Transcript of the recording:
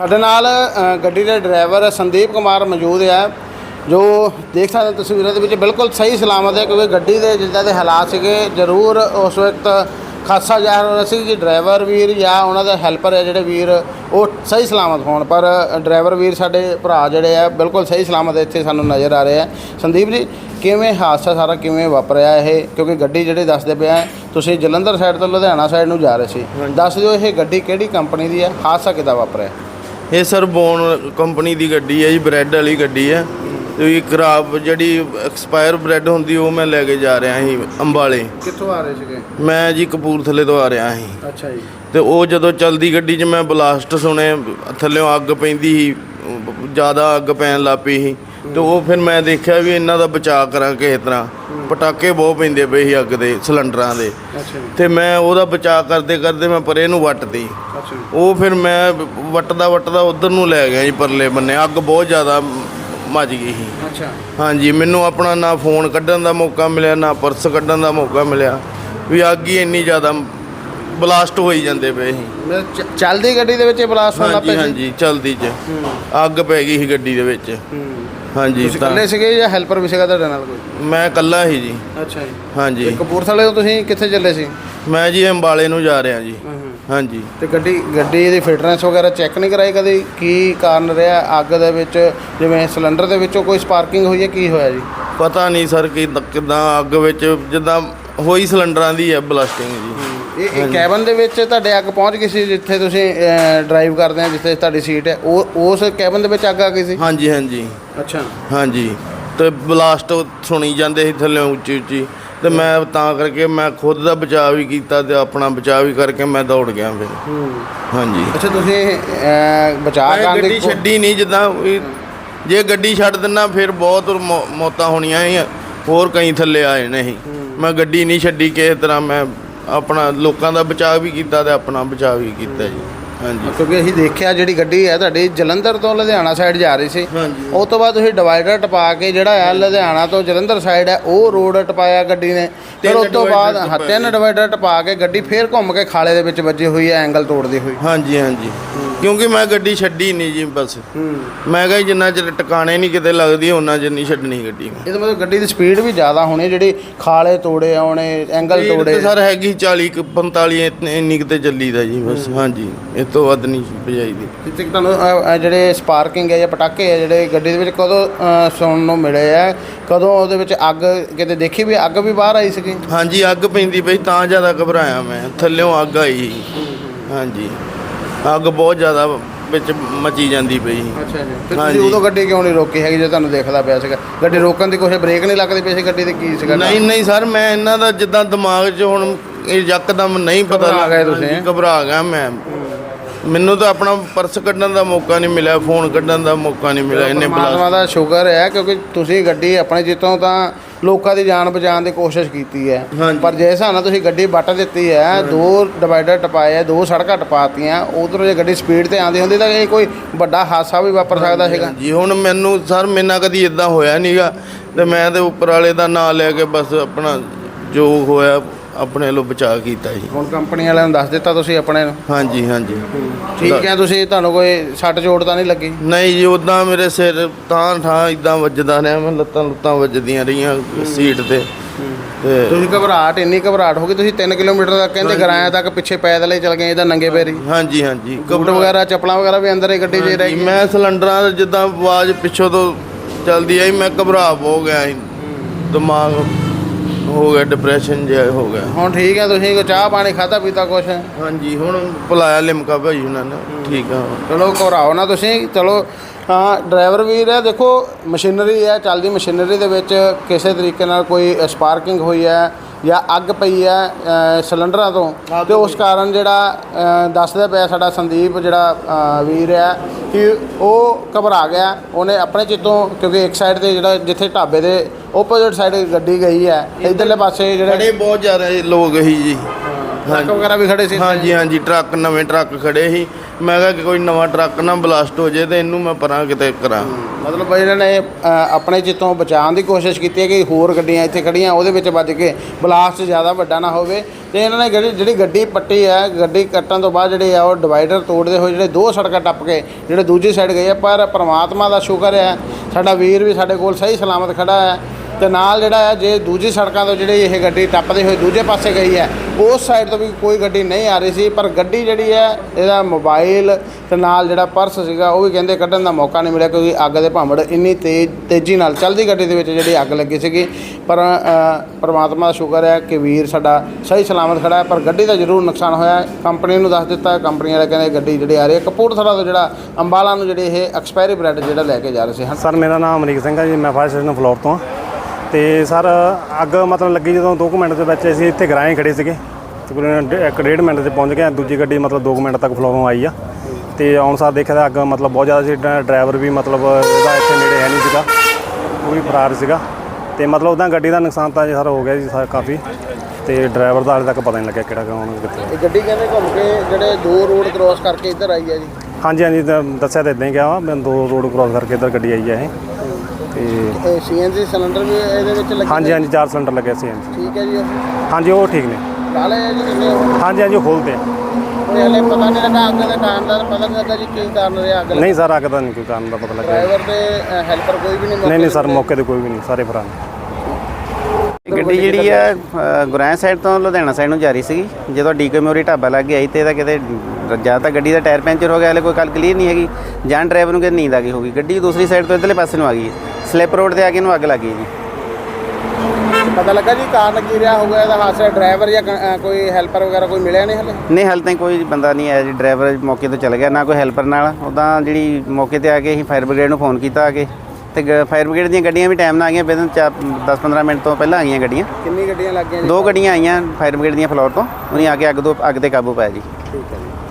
ਸਾਡੇ ਨਾਲ ਅ, ਗੱਡੀ ਦੇ ਡਰਾਈਵਰ ਸੰਦੀਪ ਕੁਮਾਰ ਮੌਜੂਦ ਹੈ ਜੋ ਦੇਖ ਸਕਦੇ ਹੋ ਤਸਵੀਰਾਂ ਦੇ ਵਿੱਚ ਬਿਲਕੁਲ ਸਹੀ ਸਲਾਮਤ ਹੈ ਕਿਉਂਕਿ ਗੱਡੀ ਦੇ ਜਿੱਦਾਂ ਦੇ ਹਾਲਾਤ ਸੀਗੇ ਜ਼ਰੂਰ ਉਸ ਵਕਤ ਖਾਸਾ ਜ਼ਾਹਰ ਹੋ ਰਿਹਾ ਸੀ ਕਿ ਡਰਾਈਵਰ ਵੀਰ ਜਾਂ ਉਹਨਾਂ ਦੇ ਹੈਲਪਰ ਹੈ ਜਿਹੜੇ ਵੀਰ ਉਹ ਸਹੀ ਸਲਾਮਤ ਹੋਣ ਪਰ ਡਰਾਈਵਰ ਵੀਰ ਸਾਡੇ ਭਰਾ ਜਿਹੜੇ ਆ ਬਿਲਕੁਲ ਸਹੀ ਸਲਾਮਤ ਇੱਥੇ ਸਾਨੂੰ ਨਜ਼ਰ ਆ ਰਹੇ ਆ। ਸੰਦੀਪ ਜੀ ਕਿਵੇਂ ਹਾਦਸਾ ਸਾਰਾ ਕਿਵੇਂ ਵਾਪਰਿਆ ਇਹ? ਕਿਉਂਕਿ ਗੱਡੀ ਜਿਹੜੇ ਦੱਸਦੇ ਪਿਆ ਤੁਸੀਂ ਜਲੰਧਰ ਸਾਈਡ ਤੋਂ ਲੁਧਿਆਣਾ ਸਾਈਡ ਨੂੰ ਜਾ ਰਹੇ ਸੀ। ਦੱਸ ਦਿਓ ਇਹ ਗੱਡੀ ਕਿਹੜੀ ਕੰਪਨੀ ਦੀ ਹੈ? ਹਾਦਸਾ ਕਿੱਦਾਂ ਵਾਪਰਿਆ? ਇਹ ਸਰ ਬੋਨ ਕੰਪਨੀ ਦੀ ਗੱਡੀ ਹੈ ਜੀ ਬ੍ਰੈਡ ਵਾਲੀ ਗੱਡੀ ਹੈ। ਤੇ ਇਹ ਖਰਾਬ ਜਿਹੜੀ ਐਕਸਪਾਇਰ ਬ੍ਰੈਡ ਹੁੰਦੀ ਉਹ ਮੈਂ ਲੈ ਕੇ ਜਾ ਰਿਹਾ ਸੀ ਅੰਬਾਲੇ। ਕਿੱਥੋਂ ਆ ਰਹੇ ਸੀਗੇ? ਮੈਂ ਜੀ ਕਪੂਰਥਲੇ ਤੋਂ ਆ ਰਿਹਾ ਸੀ। ਅੱਛਾ ਜੀ। ਤੇ ਉਹ ਜਦੋਂ ਚਲਦੀ ਗੱਡੀ 'ਚ ਮੈਂ ਬਲਾਸਟ ਸੁਣੇ ਥੱਲੇੋਂ ਅੱਗ ਪੈਂਦੀ ਸੀ ਜ਼ਿਆਦਾ ਅੱਗ ਪੈਣ ਲੱਗ ਪਈ ਸੀ। ਤੇ ਉਹ ਫਿਰ ਮੈਂ ਦੇਖਿਆ ਵੀ ਇਹਨਾਂ ਦਾ ਬਚਾਅ ਕਰਾਂ ਕਿਸੇ ਤਰ੍ਹਾਂ। ਪਟਾਕੇ ਬਹੁਤ ਪੈਂਦੇ ਪਏ ਸੀ ਅੱਗ ਦੇ ਸਿਲੰਡਰਾਂ ਦੇ। ਤੇ ਮੈਂ ਉਹਦਾ ਬਚਾਅ ਕਰਦੇ ਕਰਦੇ ਮੈਂ ਪਰੇ ਨੂੰ ਜੀ। ਉਹ ਫਿਰ ਮੈਂ ਵੱਟਦਾ ਵੱਟਦਾ ਉਧਰ ਨੂੰ ਲੈ ਗਿਆ ਜੀ ਪਰਲੇ ਬੰਨੇ। ਅੱਗ ਬਹੁਤ ਜ਼ਿਆਦਾ ਮੱਚ ਗਈ ਸੀ। ਅੱਛਾ। ਹਾਂਜੀ ਮੈਨੂੰ ਆਪਣਾ ਨਾ ਫੋਨ ਕੱਢਣ ਦਾ ਮੌਕਾ ਮਿਲਿਆ ਨਾ ਪਰਸ ਕੱਢਣ ਦਾ ਮੌਕਾ ਮਿਲਿਆ। ਵੀ ਅੱਗ ਹੀ ਇੰਨੀ ਜ਼ਿਆਦਾ ਬਲਾਸਟ ਹੋਈ ਜਾਂਦੇ ਪਏ ਸੀ। ਚੱਲਦੀ ਗੱਡੀ ਦੇ ਵਿੱਚ ਬਲਾਸਟ ਹੋਣ ਹਾਂਜੀ ਪਿਆ ਹਾਂਜੀ ਚਲਦੀ ਚ। ਅੱਗ ਪੈ ਗਈ ਸੀ ਗੱਡੀ ਦੇ ਵਿੱਚ। ਹਾਂਜੀ ਤੁਸੀਂ ਤਾਂ ਇਕੱਲੇ ਸੀਗੇ ਜਾਂ ਹੈਲਪਰ ਵੀ ਸੀਗਾ ਤੁਹਾਡੇ ਨਾਲ ਕੋਈ? ਮੈਂ ਇਕੱਲਾ ਸੀ ਜੀ। ਅੱਛਾ ਜੀ। ਹਾਂਜੀ। ਕਪੂਰਥਲੇ ਤੋਂ ਤੁਸੀਂ ਕਿੱਥੇ ਚੱਲੇ ਸੀ? ਮੈਂ ਜੀ ਅੰਬਾਲੇ ਨੂੰ ਜਾ ਰਿਹਾ ਜੀ। ਹਾਂਜੀ। ਤੇ ਗੱਡੀ ਗੱਡੀ ਦੀ ਫਿਟਨੈਸ ਵਗੈਰਾ ਚੈੱਕ ਨਹੀਂ ਕਰਾਈ ਕਦੇ? ਕੀ ਕਾਰਨ ਰਿਹਾ? ਅੱਗ ਦੇ ਵਿੱਚ ਜਿਵੇਂ ਸਿਲੰਡਰ ਦੇ ਵਿੱਚੋਂ ਕੋਈ ਸਪਾਰਕਿੰਗ ਹੋਈ ਹੈ ਕੀ ਹੋਇਆ ਜੀ? ਪਤਾ ਨਹੀਂ ਸਰ ਕਿ ਕਿਦਾਂ ਅੱਗ ਵਿੱਚ ਜਿੱਦਾਂ ਹੋਈ ਸਿਲੰਡਰਾਂ ਦੀ ਹੈ ਬਲਾਸਟਿੰਗ ਜੀ। ਇਹ ਇਹ ਕੈਬਨ ਦੇ ਵਿੱਚ ਤੁਹਾਡੇ ਅੱਗ ਪਹੁੰਚ ਗਈ ਸੀ ਜਿੱਥੇ ਤੁਸੀਂ ਡਰਾਈਵ ਕਰਦੇ ਆ ਜਿੱਥੇ ਤੁਹਾਡੀ ਸੀਟ ਹੈ। ਉਹ ਉਸ ਕੈਬਨ ਦੇ ਵਿੱਚ ਅੱਗ ਆ ਗਈ ਸੀ? ਹਾਂਜੀ ਹਾਂਜੀ। ਅੱਛਾ। ਹਾਂਜੀ। ਤੇ ਬਲਾਸਟ ਸੁਣੀ ਜਾਂਦੇ ਸੀ ਥੱਲੇ ਉੱਚੀ ਉੱਚੀ। ਤੇ ਮੈਂ ਤਾਂ ਕਰਕੇ ਮੈਂ ਖੁਦ ਦਾ ਬਚਾਅ ਵੀ ਕੀਤਾ ਤੇ ਆਪਣਾ ਬਚਾਅ ਵੀ ਕਰਕੇ ਮੈਂ ਦੌੜ ਗਿਆ ਫਿਰ। ਹਾਂਜੀ। ਅੱਛਾ ਤੁਸੀਂ ਬਚਾਅ ਕਰਨ ਦੀ ਗੱਡੀ ਛੱਡੀ ਨਹੀਂ ਜਿੱਦਾਂ ਜੇ ਗੱਡੀ ਛੱਡ ਦਿੰਨਾ ਫਿਰ ਬਹੁਤ ਮੌਤਾਂ ਹੋਣੀਆਂ ਹੋਰ ਕਈ ਥੱਲੇ ਆਏ ਨੇ ਮੈਂ ਗੱਡੀ ਨਹੀਂ ਛੱਡੀ ਕਿਸੇ ਤਰ੍ਹਾਂ ਮੈਂ ਆਪਣਾ ਲੋਕਾਂ ਦਾ ਬਚਾਅ ਵੀ ਕੀਤਾ ਤੇ ਆਪਣਾ ਬਚਾਅ ਵੀ ਕੀਤਾ ਜੀ। ਹਾਂਜੀ। ਕਿਉਂਕਿ ਅਸੀਂ ਦੇਖਿਆ ਜਿਹੜੀ ਗੱਡੀ ਹੈ ਤੁਹਾਡੀ ਜਲੰਧਰ ਤੋਂ ਲੁਧਿਆਣਾ ਸਾਈਡ ਜਾ ਰਹੀ ਸੀ। ਹਾਂਜੀ। ਉਸ ਤੋਂ ਬਾਅਦ ਤੁਸੀਂ ਡਿਵਾਈਡਰ ਟਪਾ ਕੇ ਜਿਹੜਾ ਹੈ ਲੁਧਿਆਣਾ ਤੋਂ ਜਲੰਧਰ ਸਾਈਡ ਹੈ ਉਹ ਰੋਡ ਟਪਾਇਆ ਗੱਡੀ ਨੇ। ਫਿਰ ਉਸ ਤੋਂ ਬਾਅਦ ਹਾਂ ਤਿੰਨ ਡਿਵਾਈਡਰ ਟਪਾ ਕੇ ਗੱਡੀ ਫੇਰ ਘੁੰਮ ਕੇ ਖਾਲੇ ਦੇ ਵਿੱਚ ਵੱਜੀ ਹੋਈ ਹੈ ਐਂਗਲ ਤੋੜਦੀ ਹੋਈ। ਹਾਂਜੀ ਹਾਂਜੀ। ਕਿਉਂਕਿ ਮੈਂ ਗੱਡੀ ਛੱਡੀ ਨਹੀਂ ਜੀ ਬਸ। ਮੈਂ ਕਿਹਾ ਜਿੰਨਾ ਚਿਰ ਟਿਕਾਣੇ ਨਹੀਂ ਕਿਤੇ ਲੱਗਦੀ ਉਹਨਾਂ ਚਿਰ ਨਹੀਂ ਛੱਡਣੀ ਗੱਡੀ ਮੈਂ। ਇਹਦਾ ਮਤਲਬ ਗੱਡੀ ਦੀ ਸਪੀਡ ਵੀ ਜ਼ਿਆਦਾ ਹੋਣੀ ਜਿਹੜੀ ਖਾਲੇ ਤੋੜੇ ਆਉਣੇ ਐਂਗਲ ਤੋੜੇ। ਸਰ ਹੈਗੀ 40 ਕੁ 45 ਇਤਨੇ- ਇੰਨੀ ਕਿਤੇ ਚੱਲੀਦਾ ਜੀ ਬਸ। ਹਾਂਜੀ ਤੋਂ ਵੱਧ ਨਹੀਂ ਭਜਾਈ ਦੀ। ਜਿੱਥੇ ਕਿ ਤੁਹਾਨੂੰ ਅਹ, ਅਹ, ਜਿਹੜੇ ਸਪਾਰਕਿੰਗ ਹੈ ਜਾਂ ਪਟਾਕੇ ਹੈ ਜਿਹੜੇ ਗੱਡੀ ਦੇ ਵਿੱਚ ਕਦੋਂ ਅਹ, ਸੁਣਨ ਨੂੰ ਮਿਲੇ ਆ ਕਦੋਂ ਉਹਦੇ ਵਿੱਚ ਅੱਗ ਕਿਤੇ ਦੇਖੀ ਵੀ ਅੱਗ ਵੀ ਬਾਹਰ ਆਈ ਸੀਗੀ? ਹਾਂਜੀ ਅੱਗ ਪੈਂਦੀ ਪਈ ਤਾਂ ਜ਼ਿਆਦਾ ਘਬਰਾਇਆ ਮੈਂ। ਥੱਲਿਓਂ ਅੱਗ ਆਈ ਹਾਂਜੀ। ਅੱਗ ਬਹੁਤ ਜ਼ਿਆਦਾ ਵਿੱਚ ਮਚੀ ਜਾਂਦੀ ਪਈ ਅੱਛਾ ਜੀ। ਤੇ ਹਾਂਜੀ। ਉਦੋਂ ਗੱਡੀ ਕਿਉਂ ਨਹੀਂ ਰੋਕੀ ਹੈਗੀ ਜੇ ਤੁਹਾਨੂੰ ਦੇਖਦਾ ਪਿਆ ਸੀਗਾ? ਗੱਡੀ ਰੋਕਣ ਦੀ ਕੋਈ ਬ੍ਰੇਕ ਨਹੀਂ ਲੱਗਦੀ ਪਈ ਸੀ ਗੱਡੀ ਤੇ ਕੀ ਸੀਗਾ? ਨਹੀਂ ਨਹੀਂ ਸਰ ਮੈਂ ਇਹਨਾਂ ਦਾ ਜਿੱਦਾਂ ਦਿਮਾਗ 'ਚ ਹੁਣ ਇਹ ਯਕਦਮ ਨਹੀਂ ਪਤਾ ਘਬਰਾ ਗਏ ਤੁਸੀਂ, ਹਾਂਜੀ? ਘਬਰਾ ਗਿਆ ਮੈਂ। ਮੈਨੂੰ ਤਾਂ ਆਪਣਾ ਪਰਸ ਕੱਢਣ ਦਾ ਮੌਕਾ ਨਹੀਂ ਮਿਲਿਆ ਫੋਨ ਕੱਢਣ ਦਾ ਮੌਕਾ ਨਹੀਂ ਮਿਲਿਆ ਇਹਨੇ ਪਰਮਾਤਮਾ ਦਾ ਸ਼ੁਕਰ ਹੈ ਕਿਉਂਕਿ ਤੁਸੀਂ ਗੱਡੀ ਆਪਣੇ ਜਿੱਤੋਂ ਤਾਂ ਲੋਕਾਂ ਦੀ ਜਾਨ ਬਚਾਉਣ ਦੀ ਕੋਸ਼ਿਸ਼ ਕੀਤੀ ਹੈ। ਹਾਂਜੀ। ਪਰ ਜੇ ਹਿਸਾਬ ਨਾਲ ਤੁਸੀਂ ਗੱਡੀ ਵੱਟ ਦਿੱਤੀ ਹੈ ਦੋ ਡਿਵਾਈਡਰ ਟਪਾਏ ਆ ਦੋ ਸੜਕਾਂ ਟਪਾਤੀਆਂ ਉਧਰੋਂ ਜੇ ਗੱਡੀ ਸਪੀਡ ਤੇ ਆਉਂਦੀ ਹੁੰਦੀ ਤਾਂ ਇਹ ਕੋਈ ਵੱਡਾ ਹਾਦਸਾ ਵੀ ਵਾਪਰ ਸਕਦਾ ਸੀਗਾ। ਜੀ ਹੁਣ ਮੈਨੂੰ ਸਰ ਮੈਨਾਂ ਕਦੀ ਇਦਾਂ ਹੋਇਆ ਨਹੀਂਗਾ ਤੇ ਮੈਂ ਤੇ ਉੱਪਰ ਵਾਲੇ ਦਾ ਨਾਂ ਲੈ ਕੇ ਬਸ ਆਪਣਾ ਜੋ ਹੋਇਆ ਆਪਣੇ ਵੱਲੋਂ ਬਚਾਅ ਕੀਤਾ ਜੀ। ਹੁਣ ਕੰਪਨੀ ਵਾਲਿਆਂ ਨੂੰ ਦੱਸ ਦਿੱਤਾ ਤੁਸੀਂ ਆਪਣੇ ਨੂੰ? ਹਾਂਜੀ ਹਾਂਜੀ। ਠੀਕ ਹੈ ਤੁਸੀਂ ਤੁਹਾਨੂੰ ਕੋਈ ਸੱਟ ਚੋਟ ਤਾਂ ਨਹੀਂ ਲੱਗੀ? ਨਹੀਂ ਜੀ ਉਦਾਂ ਮੇਰੇ ਸਿਰ ਤਾਂ ਠਾਂ ਇਦਾਂ ਵੱਜਦਾ ਰਿਹਾ ਮੈਂ ਲੱਤਾਂ ਲੁੱਤਾਂ ਵੱਜਦੀਆਂ ਰਹੀਆਂ ਸੀਟ ਤੇ। ਤੇ ਤੁਸੀਂ ਘਬਰਾਹਟ ਇੰਨੀ ਘਬਰਾਹਟ ਹੋ ਗਈ ਤੁਸੀਂ 3 ਕਿਲੋਮੀਟਰ ਤੱਕ ਕਹਿੰਦੇ ਗਰਾਇਆ ਤੱਕ ਪਿੱਛੇ ਪੈਦਲ ਹੀ ਚਲ ਗਏ ਇਹਦਾ ਨੰਗੇ ਪੈਰੀ। ਹਾਂਜੀ ਹਾਂਜੀ। ਬੂਟ ਵਗੈਰਾ ਚੱਪਲਾਂ ਵਗੈਰਾ ਵੀ ਅੰਦਰ ਹੀ ਗੱਡੀ 'ਚ ਰਹਿ ਗਈ ਮੈਂ ਸਿਲੰਡਰਾਂ ਦਾ ਜਿੱਦਾਂ ਆਵਾਜ਼ ਪਿੱਛੋਂ ਤੋਂ ਚੱਲਦੀ ਆਈ ਮੈਂ ਘਬਰਾ ਹੋ ਗਿਆ ਸੀ ਦਿਮਾਗ ਹੋ ਗਿਆ ਡਿਪਰੈਸ਼ਨ ਜਿਹਾ ਹੋ ਗਿਆ। ਹੁਣ ਠੀਕ ਹੈ ਤੁਸੀਂ ਕੋਈ ਚਾਹ ਪਾਣੀ ਖਾਦਾ ਪੀਤਾ ਕੁਛ? ਹਾਂਜੀ ਹੁਣ ਬੁਲਾਇਆ ਲਿਮਕਾ ਭਾਈ ਉਹਨਾਂ ਨੇ। ਠੀਕ ਆ। ਚਲੋ ਘਬਰਾਓ ਨਾ ਤੁਸੀਂ ਚਲੋ ਹਾਂ ਡਰਾਈਵਰ ਵੀਰ ਹੈ ਦੇਖੋ ਮਸ਼ੀਨਰੀ ਹੈ ਚੱਲਦੀ ਮਸ਼ੀਨਰੀ ਦੇ ਵਿੱਚ ਕਿਸੇ ਤਰੀਕੇ ਨਾਲ ਕੋਈ ਸਪਾਰਕਿੰਗ ਹੋਈ ਹੈ ਜਾਂ ਅੱਗ ਪਈ ਹੈ ਸਿਲੰਡਰਾਂ ਤੋਂ ਤੇ ਉਸ ਕਾਰਨ ਜਿਹੜਾ ਦੱਸਦਾ ਪਿਆ ਸਾਡਾ ਸੰਦੀਪ ਜਿਹੜਾ ਵੀਰ ਹੈ ਕਿ ਉਹ ਘਬਰਾ ਗਿਆ ਉਹਨੇ ਆਪਣੇ ਚਿੱਤੋਂ ਕਿਉਂਕਿ ਇੱਕ ਸਾਈਡ ਤੇ ਜਿਹੜਾ ਜਿੱਥੇ ਢਾਬੇ ਦੇ ਓਪੋਜ਼ਿਟ ਸਾਈਡ ਗੱਡੀ ਗਈ ਹੈ ਇਧਰਲੇ ਪਾਸੇ ਜਿਹੜੇ ਖੜੇ ਬਹੁਤ ਜ਼ਿਆਦਾ ਲੋਕ ਸੀ ਜੀ। ਟਰੱਕ ਵਗੈਰਾ ਵੀ ਖੜੇ ਸੀ ਹਾਂਜੀ ਹਾਂਜੀ ਟਰੱਕ ਨਵੇਂ ਟਰੱਕ ਖੜੇ ਸੀ। ਮੈਂ ਕਿਹਾ ਕਿ ਕੋਈ ਨਵਾਂ ਟਰੱਕ ਨਾ ਬਲਾਸਟ ਹੋ ਜੇ ਤੇ ਇਹਨੂੰ ਮੈਂ ਪਰਾਂ ਕਿਤੇ ਕਰਾਂ। ਮਤਲਬ ਇਹਨਾਂ ਨੇ ਅ, ਆਪਣੇ ਜਿੱਤੋਂ ਬਚਾਉਣ ਦੀ ਕੋਸ਼ਿਸ਼ ਕੀਤੀ ਹੈ ਕਿ ਹੋਰ ਗੱਡੀਆਂ ਇੱਥੇ ਖੜੀਆਂ ਉਹਦੇ ਵਿੱਚ ਵੱਜ ਕੇ ਬਲਾਸਟ ਜ਼ਿਆਦਾ ਵੱਡਾ ਨਾ ਹੋਵੇ। ਤੇ ਇਹਨਾਂ ਨੇ ਜਿਹੜੀ ਜਿਹੜੀ ਗੱਡੀ ਪੱਟੀ ਹੈ ਗੱਡੀ ਕੱਟਣ ਤੋਂ ਬਾਅਦ ਜਿਹੜੇ ਆ ਉਹ ਡਿਵਾਈਡਰ ਤੋੜਦੇ ਹੋਏ ਜਿਹੜੇ ਦੋ ਸੜਕਾਂ ਟੱਪ ਕੇ ਜਿਹੜੇ ਦੂਜੀ ਸਾਈਡ ਗਏ ਆ ਪਰ ਪ੍ਰਮਾਤਮਾ ਦਾ ਸ਼ੁਕਰ ਹੈ ਸਾਡਾ ਵੀਰ ਵੀ ਸਾਡੇ ਕੋਲ ਸਹੀ ਸਲਾਮਤ ਖੜਾ ਹੈ। ਤੇ ਨਾਲ ਜਿਹੜਾ ਹੈ ਜੇ ਦੂਜੀ ਸੜਕਾਂ ਤੋਂ ਜਿਹੜੀ ਇਹ ਗੱਡੀ ਟੱਪਦੇ ਹੋਏ ਦੂਜੇ ਪਾਸੇ ਗਈ ਹੈ ਉਸ ਸਾਈਡ ਤੋਂ ਵੀ ਕੋਈ ਗੱਡੀ ਨਹੀਂ ਆ ਰਹੀ ਸੀ ਪਰ ਗੱਡੀ ਜਿਹੜੀ ਹੈ ਇਹਦਾ ਮੋਬਾਈਲ ਤੇ ਨਾਲ ਜਿਹੜਾ ਪਰਸ ਸੀਗਾ ਉਹ ਵੀ ਕਹਿੰਦੇ ਕੱਢਣ ਦਾ ਮੌਕਾ ਨਹੀਂ ਮਿਲਿਆ ਕਿਉਂਕਿ ਅੱਗ ਦੇ ਭਾਂਬੜ ਇੰਨੀ ਤੇਜ਼ ਤੇਜ਼ੀ ਨਾਲ ਚੱਲਦੀ ਗੱਡੀ ਦੇ ਵਿੱਚ ਜਿਹੜੀ ਅੱਗ ਲੱਗੀ ਸੀਗੀ। ਪਰ ਅ, ਦਾ ਸ਼ੁਕਰ ਹੈ ਕਿ ਵੀਰ ਸਾਡਾ ਸਹੀ ਸਲਾਮਤ ਖੜਾ ਹੈ ਪਰ ਗੱਡੀ ਦਾ ਜ਼ਰੂਰ ਨੁਕਸਾਨ ਹੋਇਆ ਕੰਪਨੀ ਨੂੰ ਦੱਸ ਦਿੱਤਾ ਕੰਪਨੀ ਵਾਲੇ ਕਹਿੰਦੇ ਗੱਡੀ ਜਿਹੜੀ ਆ ਰਹੀ ਹੈ ਕਪੂਰਥਲਾ ਤੋਂ ਜਿਹੜਾ ਅੰਬਾਲਾ ਨੂੰ ਜਿਹੜੇ ਇਹ ਐਕਸਪਾਇਰੀ ਬ੍ਰੈਡ ਜਿਹੜਾ ਲੈ ਕੇ ਜਾ ਰਹੇ ਸੀ। ਹਨ ਸਰ ਮੇਰਾ ਨਾਮ ਅਮਰੀਕ ਸਿੰਘ ਹੈ ਜੀ ਮੈਂ ਫਾਇਰ ਸਟੇਸ਼ਨ ਫਲੋਰ ਤੋਂ ਹਾਂ। ਤੇ ਸਰ ਅੱਗ ਮਤਲਬ ਲੱਗੀ ਜਦੋਂ 2 ਮਿੰਟ ਦੇ ਵਿੱਚ ਅਸੀਂ ਇੱਥੇ ਗਰਾਏ ਖੜੇ ਸੀਗੇ। ਤਕਰੀਬਨ ਇੱਕ ਡੇਢ ਮਿੰਟ 'ਚ ਪਹੁੰਚ ਗਏ। ਦੂਜੀ ਗੱਡੀ ਮਤਲਬ 2 ਮਿੰਟ ਤੱਕ ਫਲੋਰੋਂ ਆਈ ਆ। ਤੇ ਆਉਣ ਸਾਰ ਦੇਖਿਆ ਤਾਂ ਅੱਗ ਮਤਲਬ ਬਹੁਤ ਜ਼ਿਆਦਾ ਸੀ। ਡਰਾਈਵਰ ਵੀ ਮਤਲਬ ਉਹਦਾ ਇੱਥੇ ਨੇੜੇ ਹੈ ਨਹੀਂ ਸੀਗਾ। ਉਹ ਵੀ ਫਰਾਰ ਸੀਗਾ। ਤੇ ਮਤਲਬ ਉਹਦਾ ਗੱਡੀ ਦਾ ਨੁਕਸਾਨ ਤਾਂ ਜੀ ਸਰ ਹੋ ਗਿਆ ਜੀ ਸਰ ਕਾਫੀ। ਤੇ ਡਰਾਈਵਰ ਦਾ ਹਾਲੇ ਤੱਕ ਪਤਾ ਨਹੀਂ ਲੱਗਿਆ ਕਿਹੜਾ ਕੌਣ ਕਿੱਥੇ। ਇਹ ਗੱਡੀ ਕਹਿੰਦੇ ਘੁੰਮ ਕੇ ਜਿਹੜੇ ਦੋ ਰੋਡ ਕ੍ਰੋਸ ਕਰਕੇ ਇੱਧਰ ਆਈ ਹੈ ਜੀ। ਹਾਂਜੀ ਹਾਂਜੀ ਤਾਂ ਦੱਸਿਆ ਤਾਂ ਇਦਾਂ ਹੀ ਗਿਆ ਵਾ। ਮੈਂ ਦੋ ਰੋਡ ਕ੍ਰਾਸ ਕਰਕੇ ਇੱਧਰ ਗੱਡੀ ਆਈ ਹੈ ਇਹ। ਤੇ ਇਹ ਸੀਐਨਜੀ ਸਿਲੰਡਰ ਵੀ ਇਹਦੇ ਵਿੱਚ ਲੱਗੇ ਹਾਂਜੀ ਹਾਂਜੀ ਚਾਰ ਸਿਲੰਡਰ ਲੱਗੇ ਸੀ ਹਾਂਜੀ ਠੀਕ ਹੈ ਜੀ ਉਹ ਹਾਂਜੀ ਉਹ ਠੀਕ ਨੇ। ਕਾਲੇ ਹੈ ਜੀ ਕਿੰਨੇ ਉਹ ਹਾਂਜੀ ਹਾਂਜੀ ਉਹ ਖੋਲਦੇ ਆ। ਕੋਈ ਹਲੇ ਪਤਾ ਨਹੀਂ ਲੱਗਾ ਅੱਗ ਦਾ ਕਾਰਨ ਦਾ ਪਤਾ ਨਹੀਂ ਲੱਗਾ ਜੀ ਕੀ ਕਾਰਨ ਰਿਹਾ ਅੱਗ ਨਹੀਂ ਸਰ ਅੱਗ ਦਾ ਨਹੀਂ ਕੋਈ ਕਾਰਨ ਦਾ ਪਤਾ ਲੱਗਿਆ। ਡਰਾਈਵਰ ਤੇ ਹੈਲਪਰ ਕੋਈ ਵੀ ਨਹੀਂ ਨਹੀਂ ਨਹੀਂ ਸਰ ਮੌਕੇ ਤੇ ਕੋਈ ਵੀ ਨਹੀਂ ਸਾਰੇ ਨੇ। ਗੱਡੀ ਜਿਹੜੀ ਆ ਅ, ਗੁਰੈਂ ਸਾਈਡ ਤੋਂ ਲੁਧਿਆਣਾ ਸਾਈਡ ਨੂੰ ਜਾ ਰਹੀ ਸੀਗੀ। ਜਦੋਂ ਡੀਕੇ ਮੋਰੀ ਢਾਬਾ ਲੱਗ ਗਿਆ ਸੀ ਤੇ ਇਹਦਾ ਕਿਤੇ ਜਾਂ ਤਾਂ ਗੱਡੀ ਦਾ ਟਾਇਰ ਪੈਂਚਰ ਹੋ ਗਿਆ ਹਲੇ ਕੋਈ ਗੱਲ ਕਲੀਅਰ ਨਹੀਂ ਹੈਗੀ। ਜਾਂ ਡਰਾਈਵਰ ਨੂੰ ਕਿਤੇ ਨੀਂਦ ਆ ਗਈ ਹੋਗੀ ਗੱਡੀ ਦੂਸਰੀ ਸਾਈਡ ਤੋਂ ਇਧਰਲੇ ਪਾਸੇ ਨੂੰ ਆ ਗਈ ਸਲਿੱਪ ਰੋਡ ਤੇ ਆ ਕੇ ਇਹਨੂੰ ਅੱਗ ਲੱਗ ਜੀ। ਪਤਾ ਲੱਗਾ ਜੀ ਕਾਰਨ ਕੀ ਰਿਹਾ ਹੋਊਗਾ ਇਹਦਾ ਹਾਦਸਾ ਡਰਾਈਵਰ ਜਾਂ ਕ- ਅ, ਕੋਈ ਹੈਲਪਰ ਵਗੈਰਾ ਕੋਈ ਮਿਲਿਆ ਨਹੀਂ ਹਲੇ? ਨਹੀਂ ਹਾਲੇ ਤਾਈਂ ਕੋਈ ਬੰਦਾ ਨਹੀਂ ਆਇਆ ਜੀ ਡਰਾਈਵਰ ਮੌਕੇ ਤੋਂ ਚਲ ਗਿਆ ਨਾ ਕੋਈ ਹੈਲਪਰ ਨਾਲ। ਉਦਾਂ ਜਿਹੜੀ ਮੌਕੇ ਤੇ ਆ ਕੇ ਅਸੀਂ ਫਾਇਰ ਬ੍ਰਿਗੇਡ ਨੂੰ ਫੋਨ ਕੀਤਾ ਆ ਕੇ ਤੇ ਫਾਇਰ ਬ੍ਰਿਗੇਡ ਦੀਆਂ ਗੱਡੀਆਂ ਵੀ ਟਾਈਮ ਨਾਲ ਆ ਗਈਆਂ ਬਿਦਨ 10-15 ਮਿੰਟ ਤੋਂ ਪਹਿਲਾਂ ਆ ਗਈਆਂ ਗੱਡੀਆਂ। ਕਿੰਨੀ ਗੱਡੀਆਂ ਲੱਗੀਆਂ ਜੀ? ਦੋ ਗੱਡੀਆਂ ਆਈਆਂ ਫਾਇਰ ਬ੍ਰਿਗੇਡ ਦੀਆਂ ਫਲੋਰ ਤੋਂ ਉਹਨੇ ਆ ਕੇ ਅੱਗ ਤੋਂ ਅੱਗ ਤੇ ਕਾਬੂ ਪਾਇਆ ਜੀ। ਠੀਕ ਹੈ ਜੀ।